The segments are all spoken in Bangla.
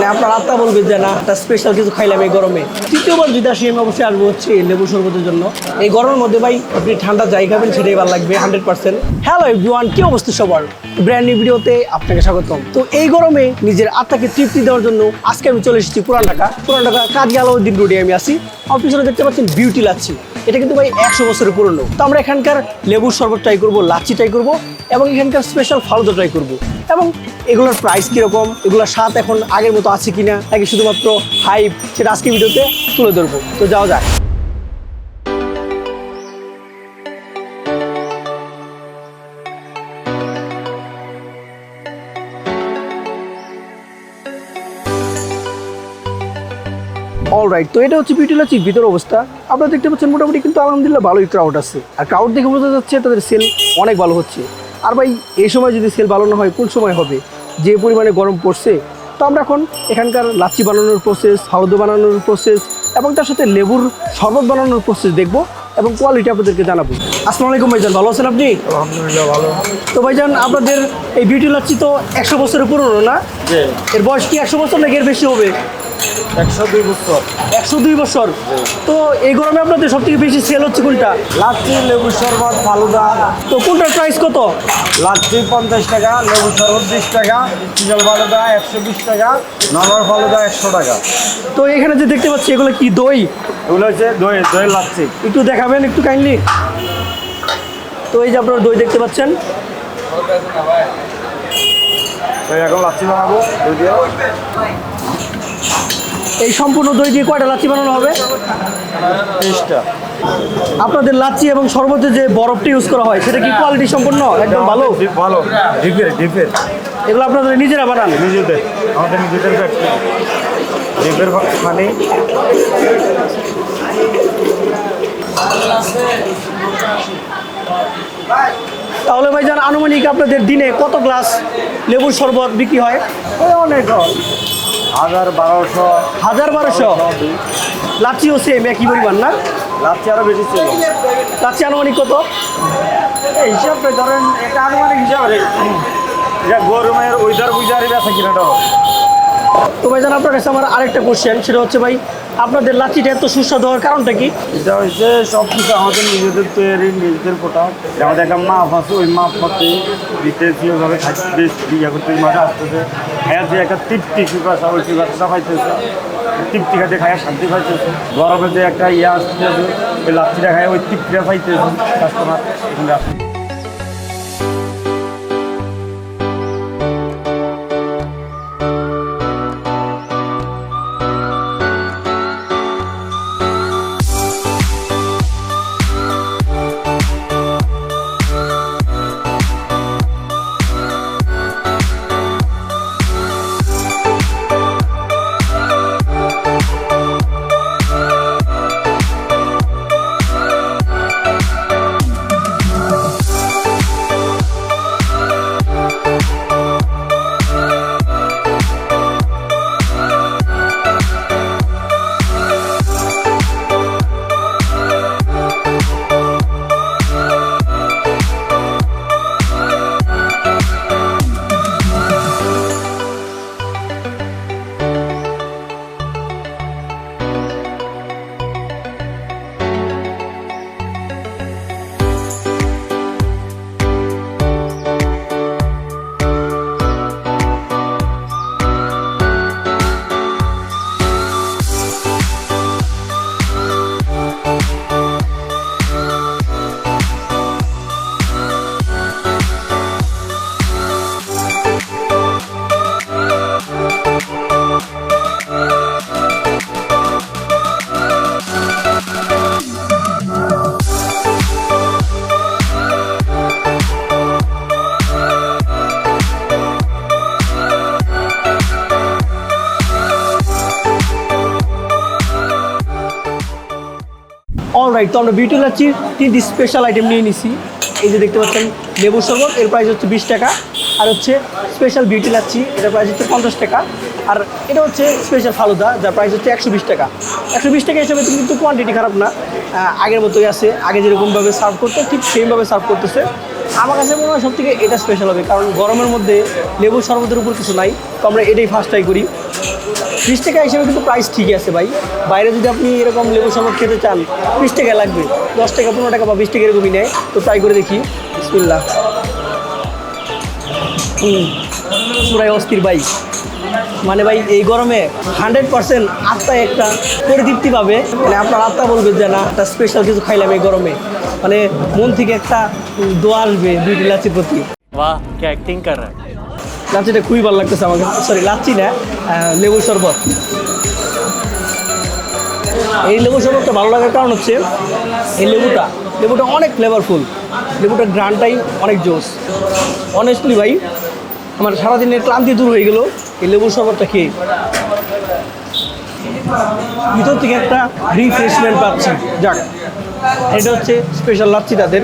মানে আপনার আত্মা বলবে যে, না, একটা স্পেশাল কিছু খাইলাম এই গরমে। তৃতীয়বার যদি আসি আমি অবশ্যই আসব হচ্ছে লেবু শরবতের জন্য। এই গরমের মধ্যে ভাই, আপনি ঠান্ডা যাই খাবেন, সেটাই ভালো লাগবে হান্ড্রেড পার্সেন্ট হ্যালো এভরিওয়ান কি অবস্থা সবার? ব্র্যান্ড নিউ ভিডিওতে আপনাকে স্বাগতম। তো এই গরমে নিজের আত্মাকে তৃপ্তি দেওয়ার জন্য আজকে আমি চলে এসেছি পুরান ঢাকা। পুরান ঢাকা কাজী আলাউদ্দিন রোডে আমি আসি পিছনে দেখতে পাচ্ছেন বিউটি লাচ্ছি এটা কিন্তু ভাই একশো বছরের পুরনো। তো আমরা এখানকার লেবুর শরবত ট্রাই করব, লাচ্ছি ট্রাই করব, এবং এখানকার স্পেশাল ফালুদা ট্রাই করব। এবং এগুলোর প্রাইস কীরকম, এগুলোর স্বাদ এখন আগের মতো আছে কিনা, নাকি শুধুমাত্র হাইপ সেটা আজকে ভিডিওতে তুলে ধরবো। তো যাওয়া যাক। অলরাইট তো এটা হচ্ছে বিউটি লাচির ভিতর অবস্থা। আপনারা দেখতে পাচ্ছেন মোটামুটি কিন্তু আলহামদুলিল্লাহ ভালোই ক্রাউড আছে। আর ক্রাউড দেখে বোঝা যাচ্ছে তাদের সেল অনেক ভালো হচ্ছে। আর ভাই এই সময় যদি সেল ভালো না হয় কোন সময় হবে? যে পরিমাণে গরম পড়ছে। তো আমরা এখন এখানকার লাচি বানানোর প্রসেস হালদো বানানোর প্রসেস এবং তার সাথে লেবুর শরবত বানানোর প্রসেস দেখব এবং কোয়ালিটি আপনাদেরকে জানাব। আসসালামু আলাইকুম ভাইজান ভালো আছেন আপনি? আলহামদুলিল্লাহ ভালো। তো ভাইজান আপনাদের এই বিউটি লাচ্ছি তো একশো বছরের পুরনো না? এর বয়স কি একশো বছর নাকি এর বেশি হবে? একশো দুই বছর। একশো দুই বছর। তো এই গরমে আপনাদের সব থেকে বেশি সেল হচ্ছে কোনটা? লাচ্ছি লেবু শরবত ফালুদা তো কোনটার প্রাইস কত? লাচ্ছি পঞ্চাশ টাকা লেবু শরবত বিশ টাকা চিজল ফালুদা একশো বিশ টাকা নর্মাল ফালুদা একশো টাকা। তো এখানে যে দেখতে পাচ্ছি এগুলো কি দই? এগুলো হচ্ছে দই দই লাচ্ছি। একটু দেখাবেন একটু কাইন্ডলি তো এই যে আপনারা দই দেখতে পাচ্ছেন। এখন লাচ্ছি বানাবো দই দিয়ে এই সম্পূর্ণ দই দিয়ে কয়টা লাচ্ছি বানানো হবে? আপনাদের লাচ্ছি এবং শরবতে যে বরফটা ইউজ করা হয় সেটা কি কোয়ালিটি সম্পূর্ণ একদম ভালো? ভালো। ডিপের ডিপের। এগুলো আপনাদের নিজেরা বানান। নিজেদের। আমাদের নিজেদের ফ্যাক্টরি ডিপের পানি তাহলে ভাইজান আনুমানিক আপনাদের দিনে কত গ্লাস লেবুর শরবত বিক্রি হয়? অনেক। হাজার বারোশো। হাজার বারোশো? লাচ্ছিও সেম একই পরিমাণ না? লাচ্ছি আরও বেশি ছিল। লাচ্ছি আনুমানিক কত? ধরেন এটা আনুমানিক হিসাবে রে। এটা গরমের ওয়েদার হয়। তো। ভাইজান আপনার কাছে আমার আরেকটা কোশ্চেন সেটা হচ্ছে ভাই আপনাদের লাচ্ছিটা এত সুস্বাদু হওয়ার কারণটা কি? এটা হচ্ছে সব কিছু আমাদের নিজেদের তৈরি, নিজেদের প্রোডাক্ট আমাদের একটা মাপ আছে, ওই মাপ মতে দিতেছি ওইভাবে বেশ ইয়ে করতে মাঠে আসতেছে। খাইয়া যে একটা তৃপ্তি পিপাসা ওই পিপাসাটা খাইতেছে তৃপ্তি খাইতে খাইয়া শান্তি পাইতেছে। গরমে যে একটা ইয়ে আসতেছে, ওই লাচ্ছিটা খাই ওই তৃপ্তিটা পাইতেছে কাস্টমার এখানে তো আমরা বিউটি লাচ্ছির তিনটি স্পেশাল আইটেম নিয়ে নিছি। এই যে দেখতে পাচ্ছেন, লেবু শরবত, এর প্রাইস হচ্ছে বিশ টাকা। আর হচ্ছে স্পেশাল বিউটি লাচ্ছি এটার প্রাইস হচ্ছে পঞ্চাশ টাকা। আর এটা হচ্ছে স্পেশাল ফালুদা, যার প্রাইস হচ্ছে একশো বিশ টাকা। একশো বিশ টাকা হিসেবে কিন্তু কোয়ান্টিটি খারাপ না। আগের মতোই আছে, আগে যেরকমভাবে সার্ভ করতো, ঠিক সেমভাবে সার্ভ করতেছে। আমার কাছে মনে হয় সব থেকে এটা স্পেশাল হবে, কারণ গরমের মধ্যে লেবু শরবতের উপর কিছু নাই। তো আমরা এটাই ফার্স্ট ট্রাই করি। ত্রিশ টাকা হিসেবে কিন্তু প্রাইস ঠিকই আছে ভাই। বাইরে যদি আপনি এরকম লেবু শরবত খেতে চান, ত্রিশ টাকা লাগবে। দশ টাকা, পনেরো টাকা বা বিশ টাকা এরকমই নেয়। তো ট্রাই করে দেখি। বিসমিল্লা পুরাই অস্থির ভাই। মানে ভাই, এই গরমে হান্ড্রেড পার্সেন্ট আত্মায় একটা পরিতৃপ্তি পাবে। মানে আপনার আত্মা বলবে যে, না, একটা স্পেশাল কিছু খাইলাম এই গরমে। মানে মন থেকে একটা দোয়া আসবে দুই ইলাচির প্রতি। বাহ, কে অ্যাক্টিং কর লাচ্ছিটা খুবই ভালো লাগতেছে আমাকে। সরি লাচ্ছি না লেবু শরবত। এই লেবু শরবতটা ভালো লাগার কারণ হচ্ছে এই লেবুটা লেবুটা অনেক ফ্লেভারফুল লেবুটার গ্রানটাই অনেক জোস। অনেস্টলি ভাই, আমার সারাদিনের ক্লান্তি দূর হয়ে গেল এই লেবু শরবতটা খেয়ে। ভিতর থেকে একটা রিফ্রেশমেন্ট পাচ্ছি। যাক, এটা হচ্ছে স্পেশাল লাচ্ছি তাদের।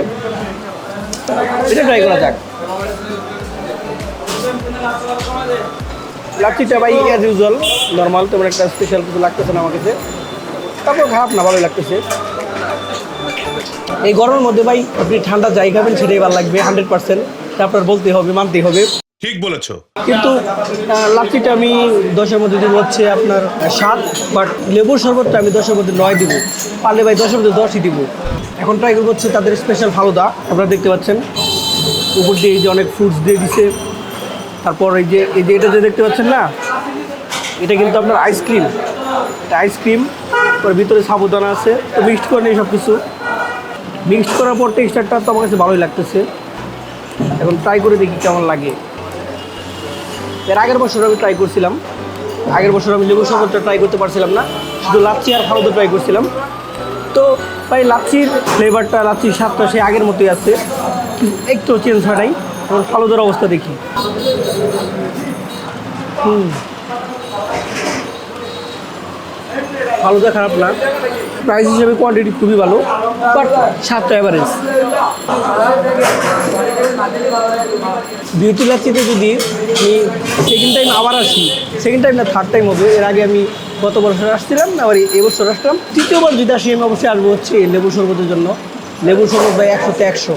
এটা ট্রাই করা যাক। লাচ্ছিটা ভাই অ্যাজ ইউজুয়াল নর্মাল তেমন একটা স্পেশাল কিছু লাগতেছে না আমার কাছে। তারপর খারাপ না ভালোই লাগতেছে। এই গরমের মধ্যে ভাই আপনি ঠান্ডা যাই খাবেন সেটাই ভালো লাগবে হান্ড্রেড পার্সেন্ট আপনার বলতে হবে মানতেই হবে। ঠিক বলেছ। কিন্তু লাচ্ছিটা আমি দশের মধ্যে দিব হচ্ছে আপনার সাত বাট লেবুর শরবতটা আমি দশের মধ্যে নয় দিব। পারলে ভাই দশের মধ্যে দশই দিব। এখন ট্রাই করব হচ্ছে তাদের স্পেশাল ফালুদা। আপনারা দেখতে পাচ্ছেন। উপর দিয়ে এই যে অনেক ফ্রুটস দিয়ে দিছে। তারপর এই যে এই যে এটা যে দেখতে পাচ্ছেন না, এটা কিন্তু আপনার আইসক্রিম এটা আইসক্রিম ওর ভিতরে সাবুদানা আছে। তো মিক্সড করে নিই সব কিছু মিক্সড করার পর টেক্সচারটা তো আমার কাছে ভালোই লাগতেছে। এখন ট্রাই করে দেখি কেমন লাগে। এর আগের বছর আমি ট্রাই করছিলাম। আগের বছর আমি লেবু শরবতটা ট্রাই করতে পারছিলাম না। শুধু লাচ্ছি আর ফালুদা ট্রাই করছিলাম। তো প্রায় লাচ্ছির ফ্লেভারটা লাচ্ছির স্বাদটা সে আগের মতোই আছে। একটু চেঞ্জ হয় নাই। এখন ফালুদার অবস্থা দেখি। হুম। ফালুদা খারাপ না। প্রাইস হিসেবে কোয়ান্টিটি খুবই ভালো বাট স্বাদটা অ্যাভারেজ বিউটি লাচ্ছিতে যদি আমি সেকেন্ড টাইম আবার আসি সেকেন্ড টাইম না থার্ড টাইম হবে, এর আগে আমি গত বছর আসছিলাম, আবার এই বছর আসলাম। তৃতীয়বার যদি আসি, আমি অবশ্যই আসব হচ্ছে লেবু শরবতের জন্য। লেবু শরবত ভাই একশোতে একশো।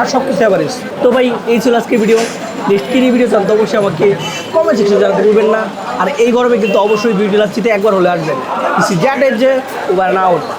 আর সব কিছু অ্যাভারেজ তো ভাই, এই ছিল আজকে ভিডিও নেক্সট কী ভিডিও জানতে অবশ্যই আমাকে কমেন্ট সেকশন জানাতে ভুলবেন না। আর এই গরমে কিন্তু অবশ্যই ভিডিও লাচ্ছিতে একবার হলে আসবেন। ইসি জ্যাট এর যে ওভার না আউট